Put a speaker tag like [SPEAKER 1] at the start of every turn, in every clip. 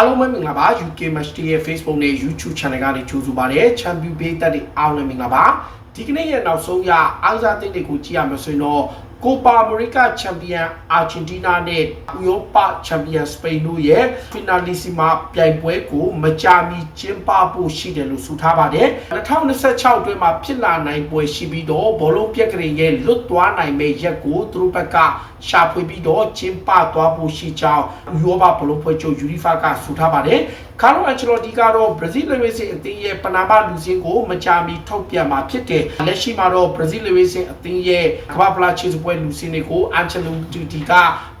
[SPEAKER 1] အားလုံးပဲမင်္ဂလာပါ UK Match Day ရဲ့ Facebook နဲ့ YouTube Channel ကနေကြိုဆိုပါရစေ။ Champion ပေးသက်တွေအားလုံးမင်္ဂလာပါ။ဒီကနေ့ရဲ့နောက်ဆုံးရအားကစားသင်းတွေကိုကြည့်ရမယ်ဆိုရင်တော့ ကိုပါအမေရိကချန်ပီယံအာဂျင်တီးနားနဲ့ဥရောပချန်ပီယံစပိန်တို့ရဲ့ဖီနာလီစီမာပြိုင်ပွဲကိုမကြာမီကျင်းပဖို့ရှိတယ်လို့ဆိုထားပါတယ်2026အတွင်းမှာဖြစ်လာနိုင်ပွဲရှိပြီးတော့ဘောလုံးပြက်ကလေးရဲ့လွတ်သွားနိုင်မဲ့ရက်ကိုသူတို့ဘက်ကရှာဖွေပြီးတော့ကျင်းပသွားဖို့ရှိကြောင်းဥရောပဘောလုံးဖွဲ့ချုပ်ယူရီဖာကဆိုထားပါတယ် ကာလိုအန်ချလိုတီကတော့ဘရာဇီးလေဝေးစင်အသင်းရဲ့ပနာမလူစင်းကိုမကြာမီထုတ်ပြန်မှာဖြစ်တယ်။လက်ရှိမှာတော့ဘရာဇီးလေဝေးစင်အသင်းရဲ့ကမ္ဘာဖလားချေစပွဲလူစင်းတွေကိုအန်ချလိုတီက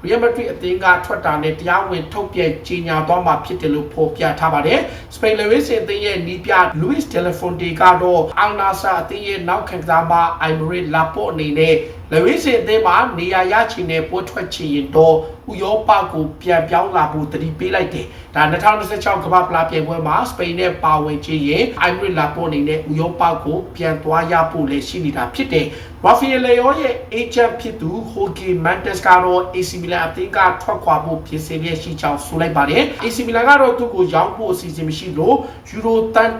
[SPEAKER 1] ရီယယ်မက်ဒရစ်အသင်းကထွက်တာနဲ့တရားဝင်ထုတ်ပြန်ကြေညာသွားမှာဖြစ်တယ်လို့ဖော်ပြထားပါတယ်။စပိန်လေဝေးစင်အသင်းရဲ့နီးပြလူးစ်တယ်လီဖွန်တီကတော့အန်နာဆာအသင်းရဲ့နောက်ခံကစားမအိုင်မရီလာပိုအနေနဲ့လေဝေးစင်အသင်းမှာနေရာရချင်တဲ့ပွဲထွက်ချင်ရင်တော့ဥရောပကိုပြန်ပြောင်းလာဖို့တတိပေးလိုက်တယ်။ဒါ2026ကမ္ဘာဖလားပြိုင်ပွဲမှာစပိန်နဲ့ပါဝင်ခြင်းရင်အိုင်မရီလာပိုအနေနဲ့ဥရောပကိုပြန်သွားရဖို့လည်းရှိနေတာဖြစ်တယ်။ရာဖီယယ်လေယောရဲ့ agent ဖြစ်သူဟိုဂီမန်တက်စ်ကတော့ AC Milan အသင်းကထွက်ခွာဖို့ပြင်ဆင်ရရှိကြောင်းဆိုလိုက်ပါတယ်။ AC Milan ကတော့သူ့ကိုရောင်းဖို့အစီအစဉ်မရှိလို့ယူရိုတန်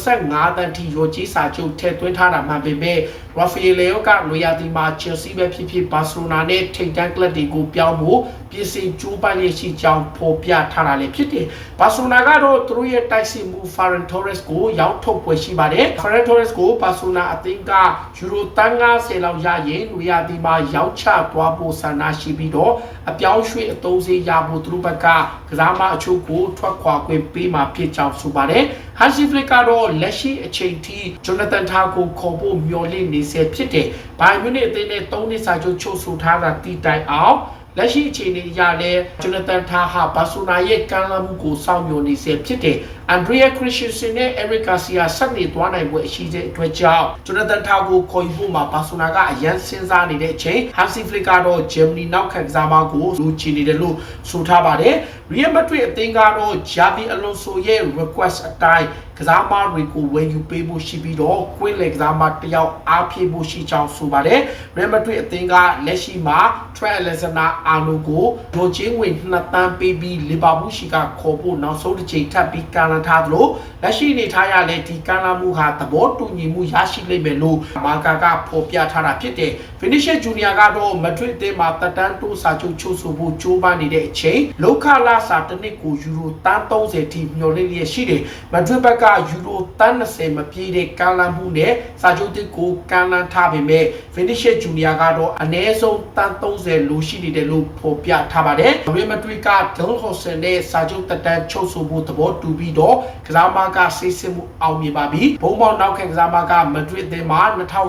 [SPEAKER 1] 185တန်ထိရောကြီးစာချုပ်ထည့်သွင်းထားတာမှန်ပေမဲ့ရာဖီယယ်လေယောကလိုယာတီမှာ Chelsea ပဲဖြစ်ဖြစ်ဘာစီလိုနာနဲ့ထိပ်တန်းကလပ်တွေကိုပြောင်းဖို့ပြင်ဆင်ကြိုးပမ်းရရှိကြောင်းဖော်ပြထားတာလည်းဖြစ်တယ်။ဘာစီလိုနာကတော့သူတို့ရဲ့တိုက်စစ်မှု Ferran Torres ကိုရောင်းထုတ်ပွဲရှိပါတယ်။ Ferran Torres ကိုဘာစီလိုနာအသင်းကယူရိုတန်90လောက်ရရင်လိုယာတီမှာရောင်းချသွားဖို့ဆန္ဒရှိပြီးတော့အပြောင်းရွှေ့အသုံးစရိတ်ရဖို့သူတို့ဘက်ကကစားမအချို့ကိုထွက်ခွာခွင့်ပေးမှာဖြစ်ကြောင်းဆိုပါတယ်။ ဟန်စီဖလစ်ကတော့လက်ရှိအချိန်ထိဂျိုနာသန်ထားကိုခေါ်ဖို့မျှော်လင့်နေဆဲဖြစ်တယ်။ဘိုင်မြူနစ်အသင်းနဲ့၃နှစ်စာချုပ်ချုပ်ဆိုထားတာတီတိုင်အောင်လက်ရှိအခြေအနေအရလဲဂျိုနာသန်ထားဟာဘာဆိုနာရဲ့ကမ်းလှမ်းမှုကိုစောင့်မျှော်နေဆဲဖြစ်တယ်။အန်ဒရီယာခရစ်စတန်ဆင်နဲ့အရစ်ကာစီယာဆက်နေသွားနိုင်ပွဲအရှိတဲ့အတွက်ကြောင့်ဂျိုနာသန်ထားကိုခေါ်ယူဖို့မှာဘာဆိုနာကအရန်စဉ်းစားနေတဲ့အချိန်ဟန်စီဖလစ်ကတော့ဂျာမနီနောက်ခံကစားမကိုလူချီနေတယ်လို့ဆိုထားပါတယ်။ရီယယ်မက်ဒရစ်အသင်းကတော့ဂျာဗီအလွန်ဆိုရဲ့ request အတိုင်းကစားမတွေကိုဝယ်ယူပေးဖို့ရှိပြီးတော့ကွင်းလေကစားမတယောက်အားဖြည့်ဖို့ရှိကြောင်းဆိုပါတယ်။ရီယယ်မက်ဒရစ်အသင်းကလက်ရှိမှာ Trent Alexander-Arnold ကိုဒေါ်ချင်းဝင်နှစ်တန်းပေးပြီးလီဗာပူးရှိကခေါ်ဖို့နောက်ဆုံးတစ်ချိန်ထပ်ပြီးကန်လန်ထားသလိုလက်ရှိအနေထားရလဲဒီကန်လာမှုဟာသဘောတူညီမှုရရှိလိမ့်မယ်လို့မာကာကဖော်ပြထားတာဖြစ်တယ်။ Vinicius Junior ကတော့မက်ဒရစ်အသင်းမှာတက်တန်းတိုးစာချုပ်ချုပ်ဆိုဖို့ကြိုးပမ်းနေတဲ့အချိန်လောကလာစာတစ်နှစ်ကိုယူရိုတန်း30ထိမျှော်လင့်ရရှိတယ်။မက်ဒရစ်ဘက်ကယူရိုတန်း20မပြည့်တဲ့ကန်လာမှုနဲ့စာချုပ်တစ်ကိုကန်လန်ထားပေမဲ့ Vinicius Junior ကတော့အနည်းဆုံးတန်း30လိုရှိနေတယ်လို့ဖော်ပြထားပါတယ်။ Real Madrid က Del Hosel နဲ့စာချုပ်တက်တန်းချုပ်ဆိုဖို့သဘောတူပြီးတော့ကစားမကဆေးစစ်မှုအောင်မြင်ပါပြီဘုံပေါနောက်ခံကစားမကမက်ဒရစ်အသင်းမှာ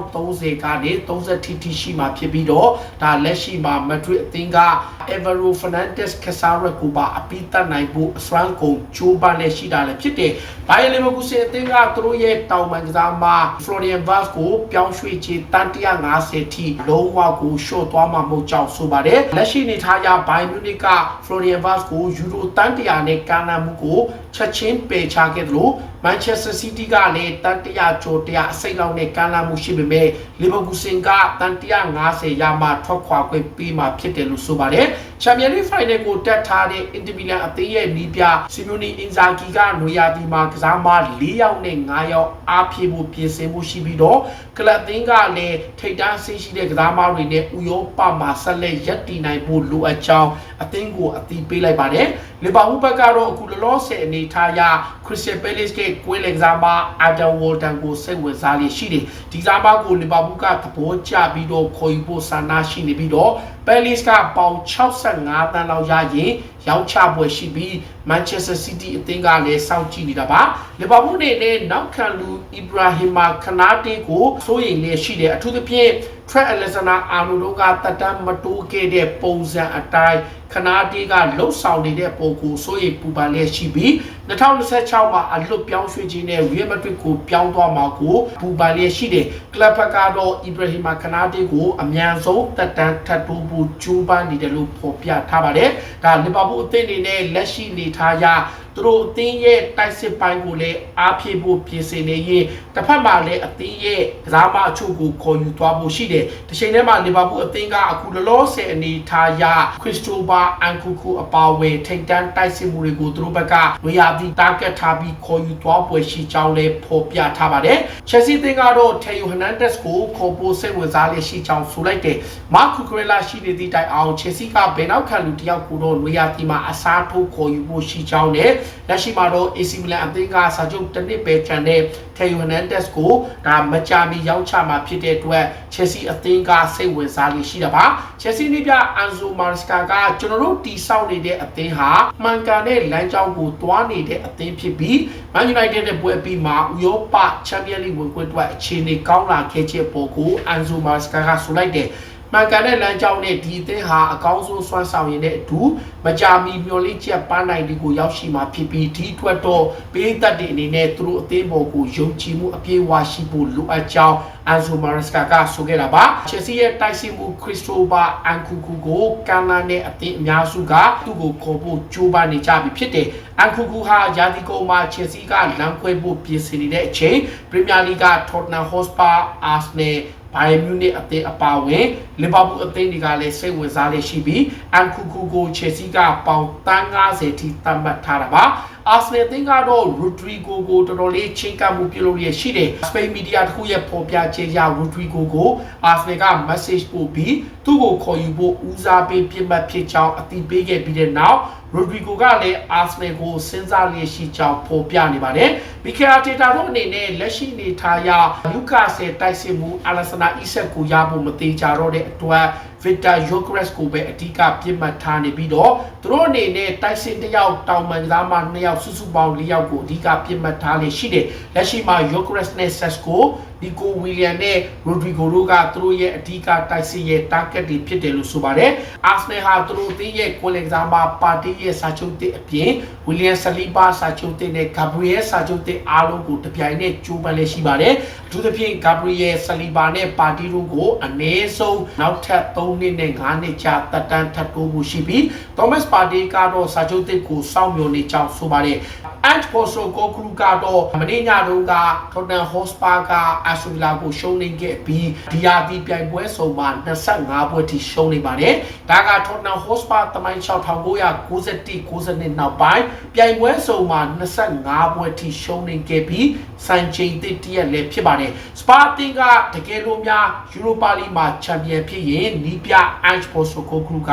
[SPEAKER 1] 2030ကနေ30ထိထိရှိမှာဖြစ်ပြီးတော့ဒါလက်ရှိမှာမက်ဒရစ်အသင်းက Evero Fernandez Casara ကိုပါအပိတတ်နိုင်ဖို့အစွမ်းကုန်ကြိုးပမ်းလက်ရှိတာလည်းဖြစ်တယ်။ဘိုင်ယန်လီဗာပူးစစ်အသင်းကသူတို့ရဲ့တောင်ပန်ကစားမ Florian Wirtz ကိုပြောင်းရွှေ့ချေတန်150ထိလုံးဝကိုရှော့သွားမှာမဟုတ်ကြောင်းဆိုပါတယ်။လက်ရှိနေထားရဘိုင်မြူနစ်က Florian Wirtz ကိုယူရိုတန်100နဲ့ကာနာမှုကိုချက်ချင်း पेशाके through ပယ်ချခဲ့သလို Manchester City ကလည်းတန်100ကျော်100အစိတ်လောက်နဲ့ကမ်းလှမ်းမှုရှိပေမဲ့ Liverpool စင်ကတန်150ရမှထွက်ခွာခွင့်ပေးမှာဖြစ်တယ်လို့ဆိုပါတယ်။ Champions League Final ကိုတက်ထားတဲ့ Inter Milan အသင်းရဲ့နီးပြ Simone Inzaghi ကနွေရာသီမှာကစားမ၄ယောက်နဲ့၅ယောက်အားဖြည့်ဖို့ပြင်ဆင်မှုရှိပြီးတော့ကလပ်အသင်းကလည်းထိပ်တန်းဆင်းရှိတဲ့ကစားမတွေနဲ့ဥရောပမှာဆက်လက်ရပ်တည်နိုင်ဖို့လိုအပ်ကြောင်းအသင်းကိုအသိပေးလိုက်ပါတယ်။လီဗာပူးဘက်ကတော့အခုလောလောဆယ်အနေထားအရ Crystal Palace ကကွင်းလင်ကစားမ Adam Walton ကိုစိတ်ဝင်စားရရှိတယ်။ဒီကစားမကိုလီဗာပူးကသဘောကျပြီးတော့ခေါ်ယူဖို့ဆန္ဒရှိနေပြီးတော့ Palace ကပေါင်65တန်းလောက်ရရင်ရောင်းချပွဲရှိပြီး Manchester City အသင်းကလည်းစောင့်ကြည့်နေတာပါ။လီဗာပူးနေနဲ့နောက်ခံလူ Ibrahima Kanate ကိုစိုးရိမ်နေရှိတယ်အထူးသဖြင့် Trent Alexander-Arnold တို့ကတက်တမ်းမတိုးခဲ့တဲ့ပုံစံအတိုင်းခနာတီးကလှုပ်ဆောင်နေတဲ့ပုံကိုစိုးရိမ်ပူပန်လျက်ရှိပြီး2026မှာအလွတ်ပြောင်းရွှေ့ခြင်းနဲ့ Real Madrid ကိုပြောင်းသွားမှာကိုပူပန်လျက်ရှိတယ်ကလပ်ဘက်ကတော့ Ibrahima Kanate ကိုအမြန်ဆုံးတက်တန်းထပ်တိုးဖို့ကြိုးပမ်းနေတယ်လို့ဖော်ပြထားပါတယ်ဒါလီဗာပူးအသင်းအနေနဲ့လက်ရှိနေထားရသူတို့အသင်းရဲ့တိုက်စစ်ပိုင်းကိုလည်းအားဖြည့်ဖို့ပြင်ဆင်နေရင်တစ်ဖက်မှာလည်းအသင်းရဲ့ကစားမအချို့ကိုခေါ်ယူသွားဖို့ရှိတယ်။တစ်ချိန်တည်းမှာလီဗာပူးအသင်းကအခုလောလောဆယ်အနေထားရခရစ်စတိုဖာအန်ကူကူအပါအဝင်ထိတ်တန်းတိုက်စစ်မှုတွေကိုသူတို့ဘက်ကဝေယာတီတာဂက်ထားပြီးခေါ်ယူသွားပွဲရှိကြောင်းလည်းဖော်ပြထားပါတယ်။ချက်စီသင်းကတော့ထေယိုဟနန်ဒက်စ်ကိုခေါ်ဖို့စိတ်ဝင်စားလျက်ရှိကြောင်းဆိုလိုက်တယ်။မာကူကရလာရှိနေသည့်တိုင်အောင်ချက်စီကဘယ်နောက်ခံလူတစ်ယောက်ကိုတော့ဝေယာတီမှာအစားထိုးခေါ်ယူဖို့ရှိကြောင်းနဲ့လက်ရှိမှာတော့ AC Milan အသင်းကစာချုပ်တစ်နှစ်ပဲကျန်တဲ့ထေယိုဟနန်ဒက်စ်ကိုဒါမကြာမီရောက်ချမှာဖြစ်တဲ့အတွက်ချက်စီအသင်းကစိတ်ဝင်စားလျက်ရှိတာပါ။ချက်စီနေပြအန်ဇိုမာစကာကကျွန်တော်တို့တီဆောက်နေတဲ့အသင်းဟာမှန်ကန်တဲ့လမ်းကြောင်းကိုတွားနေတဲ့အသင်းဖြစ်ပြီး Man United နဲ့ပွဲပြီးမှာဥရောပချန်ပီယံလိဝင်ခွင့်အတွက်အခြေအနေကောင်းလာခဲ့ချက်ပေါ်ကိုအန်ဇိုမာစကာကဆိုလိုက်တယ် မှန်ကန်တဲ့လမ်းကြောင်းနဲ့ဒီအသင်းဟာအကောင်းဆုံးစွမ်းဆောင်ရည်နဲ့အတူမကြာမီမျှော်လင့်ချက်ပန်းနိုင်ဒီကိုရောက်ရှိမှာဖြစ်ပြီးဒီအတွက်တော့ပေးသက်တဲ့အနေနဲ့သူတို့အသင်းပေါ်ကိုယုံကြည်မှုအပြည့်အဝရှိဖို့လိုအပ်ကြောင်းအန်ဇိုမာရစကာကဆိုခဲ့တာပါချက်စီရဲ့တိုက်စစ်မှုခရစ်စတိုဖာအန်ကူကူကိုကန်လာနဲ့အသင်းအများစုကသူ့ကိုခေါ်ဖို့ကြိုးပမ်းနေကြပြီဖြစ်တယ်အန်ကူကူဟာယာဒီကုံမှာချက်စီကလမ်းခွဲဖို့ပြင်ဆင်နေတဲ့အချိန်ပရီးမီးယားလိဂ်ကထော့တနမ်ဟော့စပါအာဆနယ် ဘိုင်မြူနစ်အသင်းအပါအဝင်လီဗာပူးအသင်းတွေကလည်းစိတ်ဝင်စားလေးရှိပြီးအန်ကူကူကိုချယ်ဆီကပေါင်350ထိသတ်မှတ်ထားတာပါအာဆနယ်အသင်းကတော့ Rodrigo ကိုတော်တော်လေးချင်းကပ်မှုပြုလုပ်ရရှိတယ်စပိန်မီဒီယာတစ်ခုရဲ့ဖော်ပြချက်အရ Rodrigo ကိုအာဆနယ်က message ပို့ပြီးသူ့ကိုခေါ်ယူဖို့ဦးစားပေးပြစ်မှတ်ဖြစ်ကြောင်းအသိပေးခဲ့ပြီးတဲ့နောက် Rodrigo ကလည်း Arsenal ကိုစဉ်းစားလျက်ရှိကြောင်းဖော်ပြနေပါတယ်။ Mikel Arteta တို့အနေနဲ့လက်ရှိနေထားရ Lucas ရဲ့တိုက်စစ်မှု Alexander Isak ကိုရဖို့မသေးကြတော့တဲ့အတွက် Victor Gyökeres ကိုပဲအဓိကပြစ်မှတ်ထားနေပြီးတော့သူတို့အနေနဲ့တိုက်စစ်တစ်ယောက်တောင်ပန်ကစားမနှစ်ယောက်စုစုပေါင်း၄ယောက်ကိုအဓိကပြစ်မှတ်ထားလေရှိတယ်။လက်ရှိမှာ Gyökeres နဲ့ Sesko နီကိုဝီလီယံနဲ့ရိုဒရီဂိုတို့ကသူတို့ရဲ့အဓိကတိုက်စစ်ရဲ့ target တွေဖြစ်တယ်လို့ဆိုပါတယ်။ Arsenal ဟာသူတို့အသင်းရဲ့ကွန်လင်ကစားမပါတီရဲ့စာချုပ်တစ်အပြင်ဝီလီယံဆလီဘာစာချုပ်တစ်နဲ့ဂါဘရီယယ်စာချုပ်တစ်အားလုံးကိုတပြိုင်နက်ကြိုးပမ်းလက်ရှိပါတယ်။အထူးသဖြင့်ဂါဘရီယယ်ဆလီဘာနဲ့ပါတီတို့ကိုအနည်းဆုံးနောက်ထပ်3နှစ်နဲ့5နှစ်ကြာတက်တန်းထပ်တိုးမှုရှိပြီး Thomas Partey ကတော့စာချုပ်တစ်ကိုစောင့်မျှော်နေကြောင်းဆိုပါတယ်။ Ant Poso ကိုကလူကတော့မနေ့ညတုန်းက Tottenham Hotspur ကအက်စတိုဗီလာကိုရှုံးနေခဲ့ပြီးဒီယာဒီပြိုင်ပွဲစုံမှာ25ပွဲထိရှုံးနေပါတယ်။ဒါက Tottenham Hotspur တမိုင်း6991 92နောက်ပိုင်းပြိုင်ပွဲစုံမှာ25ပွဲထိရှုံးနေခဲ့ပြီးစံချိန်သစ်တရက်လည်းဖြစ်ပါတယ်။ Spa တင်ကတကယ်လို့များ Europa League မှာချန်ပီယံဖြစ်ရင်နီးပြ Ant Poso ကိုကလူက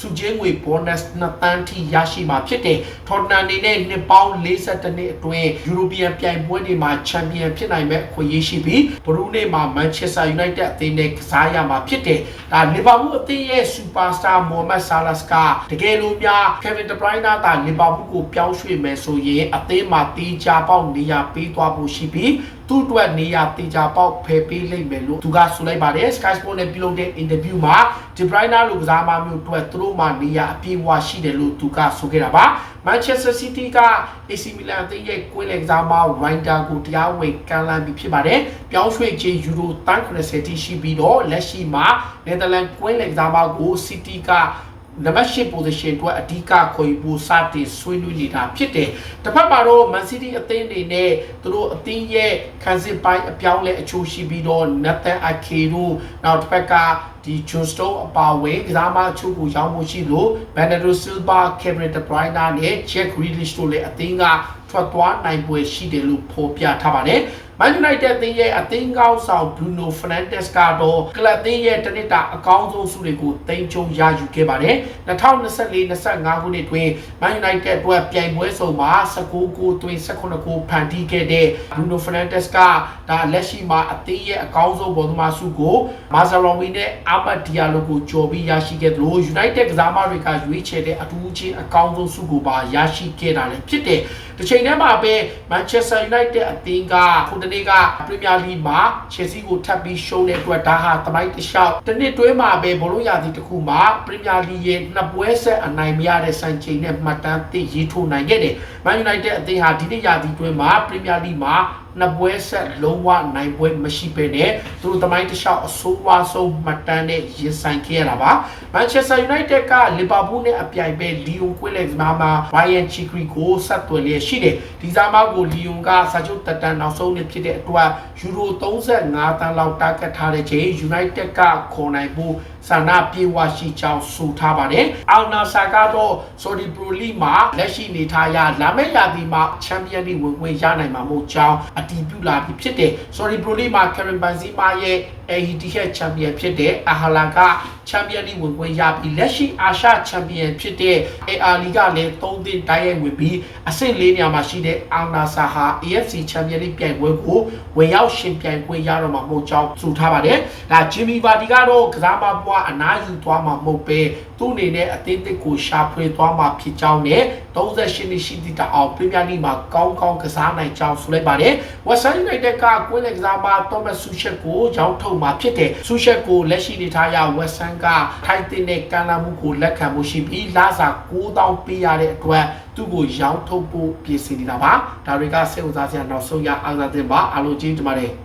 [SPEAKER 1] စုချင်းငွေ bonus 2တန်းထိရရှိမှာဖြစ်တယ်။ Tottenham အနေနဲ့နှစ်ပေါင်း42နှစ်အတွင်း European ပြိုင်ပွဲတွေမှာချန်ပီယံဖြစ်နိုင်မဲ့အခွင့်အရေးရှိပြီးဘရူးနေ့မှာ Manchester United အသင်းနဲ့ကစားရမှာဖြစ်တယ်။ဒါ Liverpool အသင်းရဲ့ superstar Mohamed Salah ကတကယ်လို့များ Kevin De Bruyne က Liverpool ကိုပြောင်းရွှေ့မယ်ဆိုရင်အသင်းမှာတေးကြပေါက်နေရာပေးသွားဖို့ရှိပြီး သူ့အတွက်နေရာတေချာပေါက်ဖယ်ပေးလိမ့်မယ်လို့သူကဆိုလိုက်ပါတယ် Sky Sport နဲ့ပြုလုပ်တဲ့အင်တာဗျူးမှာ De Bruyne လိုကစားမမျိုးအတွက်သူတို့မှာနေရာအပြည့်အဝရှိတယ်လို့သူကဆိုခဲ့တာပါ Manchester City က AC Milan အသင်းရဲ့ကွင်းလည်ကစားမ Ryder ကိုတရားဝင်ကမ်းလှမ်းပြီးဖြစ်ပါတယ်ပြောင်းရွှေ့ခြင်းယူရို190တိရှိပြီးတော့လက်ရှိမှာ Netherlands ကွင်းလည်ကစားမကို City က နံပါတ်၈ position အတွက်အဓိကခေါ်ယူဖို့စတင်ဆွေးနွေးနေတာဖြစ်တယ်။တစ်ဖက်မှာတော့ Man City အသင်းအနေနဲ့သူတို့အသင်းရဲ့ခံစစ်ပိုင်းအပြောင်းလဲအချိုးရှိပြီးတော့ Nathan Ake တို့နောက်တစ်ဖက်ကဒီ John Stones အပါအဝင်ကစားမအချို့ကိုရောင်းဖို့ရှိလို့ Bernardo Silva, Kevin De Bruyne နဲ့ Jack Grealish တို့လည်းအသင်းကထွက်သွားနိုင်ပွဲရှိတယ်လို့ဖော်ပြထားပါတယ်။ Man United အသင်းရဲ့အသင်းကောင်းဆောင် Bruno Fernandes ကတော့ကလပ်အသင်းရဲ့တနစ်တာအကောင်းဆုံးဆုတွေကိုတင်ကြုံရယူခဲ့ပါတယ်2024-25ခုနှစ်တွင် Man United အတွက်ပြိုင်ပွဲစုံမှာ19ဂိုးသွင်း18ဂိုးဖန်တီးခဲ့တဲ့ Bruno Fernandes ကဒါလက်ရှိမှာအသင်းရဲ့အကောင်းဆုံးဘောသမားဆုကို Mazraoui နဲ့ Ahmad Diallo ကိုကျော်ပြီးရရှိခဲ့သလို United ကစားမတွေကရွေးချယ်တဲ့အထူးချင်းအကောင်းဆုံးဆုကိုပါရရှိခဲ့တာလည်းဖြစ်တယ်တစ်ချိန်တည်းမှာပဲ Manchester United အသင်းကခုတနေ့က Premier League မှာ Chelsea ကိုထပ်ပြီးရှုံးတဲ့အတွက်ဒါဟာတမိုင်းတစ်လျှောက်တစ်နှစ်တွင်းမှာပဲဘလို့ရသည်တစ်ခုမှာ Premier League ရဲ့နှစ်ပွဲဆက်အနိုင်မရတဲ့စံချိန်နဲ့မှတ်တမ်းသစ်ရေးထိုးနိုင်ခဲ့တယ်။ Man United အသင်းဟာဒီနေ့ရာသီတွင်းမှာ Premier League မှာနှစ်ပွဲဆက်လုံးဝနိုင်ပွဲမရှိပဲနဲ့သူတို့သမိုင်းတစ်လျှောက်အဆိုးဝါးဆုံးမှတ်တမ်းနဲ့ရင်ဆိုင်ခဲ့ရတာပါမန်ချက်စတာယူနိုက်တက်ကလီဗာပူးနဲ့အပြိုင်ပဲလီယွန်ကွင်းလက်ကစားမှာဘိုင်ယန်ချီဂရီကိုဆက်သွယ်လျက်ရှိတယ်ဒီစားမကိုလီယွန်ကစာချုပ်တက်တန်နောက်ဆုံးနှစ်ဖြစ်တဲ့အတွက်ယူရို35တန်းလောက်တာကတ်ထားတဲ့ချိန်ယူနိုက်တက်ကခေါ်နိုင်ဖို့ဆန္ဒပြေဝရှိကြောင်းဆိုထားပါတယ်။အော်နာဆာကတော့ဆိုဒီပရိုလီမှာလက်ရှိနေထားရလာမယ့်ရာသီမှာချန်ပီယံလိဝင်ဝင်ရနိုင်မှာမဟုတ်ကြောင်းအတည်ပြုလာပြီးဖြစ်တယ်။ဆိုဒီပရိုလီမှာကရင်ဘန်ဇီမာရဲ့ AET ရဲ့ချန်ပီယံဖြစ်တဲ့အဟာလာကချန်ပီယံလိဝင်ဝင်ရပြီးလက်ရှိအာရှချန်ပီယံဖြစ်တဲ့ AR လီကလည်း၃သင်းတိုက်ရိုက်ဝင်ပြီးအဆင့်၄နေရာမှာရှိတဲ့အော်နာဆာဟာ AFC ချန်ပီယံလိပြိုင်ပွဲကိုဝင်ရောက်ရှင်ပြိုင်ပွဲရတော့မှာမဟုတ်ကြောင်းဆိုထားပါတယ်။ဒါဂျင်မီဗာဒီကတော့ကစားမပွားအနားယူသွားမှာမဟုတ်ပဲ သူ့အနေနဲ့အသင်းတစ်ကိုရှာဖွေသွားမှာဖြစ်ကြောင်းနဲ့38နှစ်ရှိသည့်တအောင်ပရီးမီးယားလိမှာကောင်းကောင်းကစားနိုင်ကြောင်းဆိုလိုက်ပါတယ်။ဝက်ဆန်ယူနိုက်တက်ကကွင်းလက်ကစားမသောမတ်ဆူရှက်ကိုရောင်းထုတ်မှာဖြစ်တယ်။ဆူရှက်ကိုလက်ရှိနေထားရဝက်ဆန်ကထိုက်တဲ့နဲ့ကန်လာမှုကိုလက်ခံမှုရှိပြီးလာစာ9000ပေးရတဲ့အတွက်သူ့ကိုရောင်းထုတ်ဖို့ပြင်ဆင်နေတာပါ။ဒါတွေကစိတ်ဝင်စားစရာနောက်ဆုံးရအားသာတင်ပါအားလုံးကျေးဇူးတင်ပါတယ်။